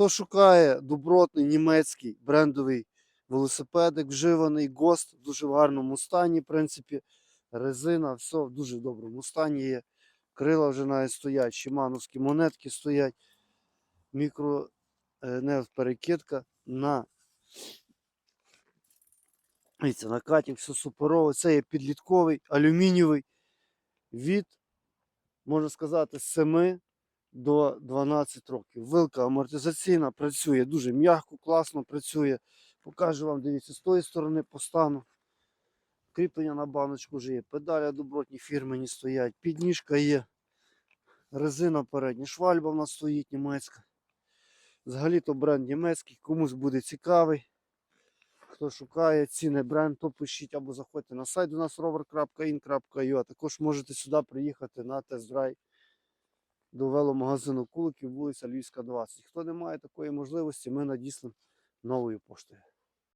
Хто шукає добротний німецький брендовий велосипедик, вживаний ГОСТ в дуже гарному стані, в принципі, резина, все в дуже доброму стані є. Крила вже навіть стоять, шимановські монетки стоять, мікро е, перекидка на Дивіться, на каті все суперово. Це є підлітковий, алюмінієвий від, можна сказати, з 7 до 12 років. Вилка амортизаційна працює дуже м'яко, класно працює. Покажу вам, дивіться, з тої сторони по стану. Кріплення на баночку вже є. Педалі добротні фірмені стоять. Підніжка є. Резина передня. Швальба в нас стоїть німецька. Взагалі то бренд німецький. Комусь буде цікавий. Хто шукає ціни бренд, то пишіть або заходьте на сайт у нас rover.in.ua. Також можете сюди приїхати на тест-драйв до веломагазину Куликів, вулиця Львівська, 20. Хто не має такої можливості, ми надіслимо новою поштою.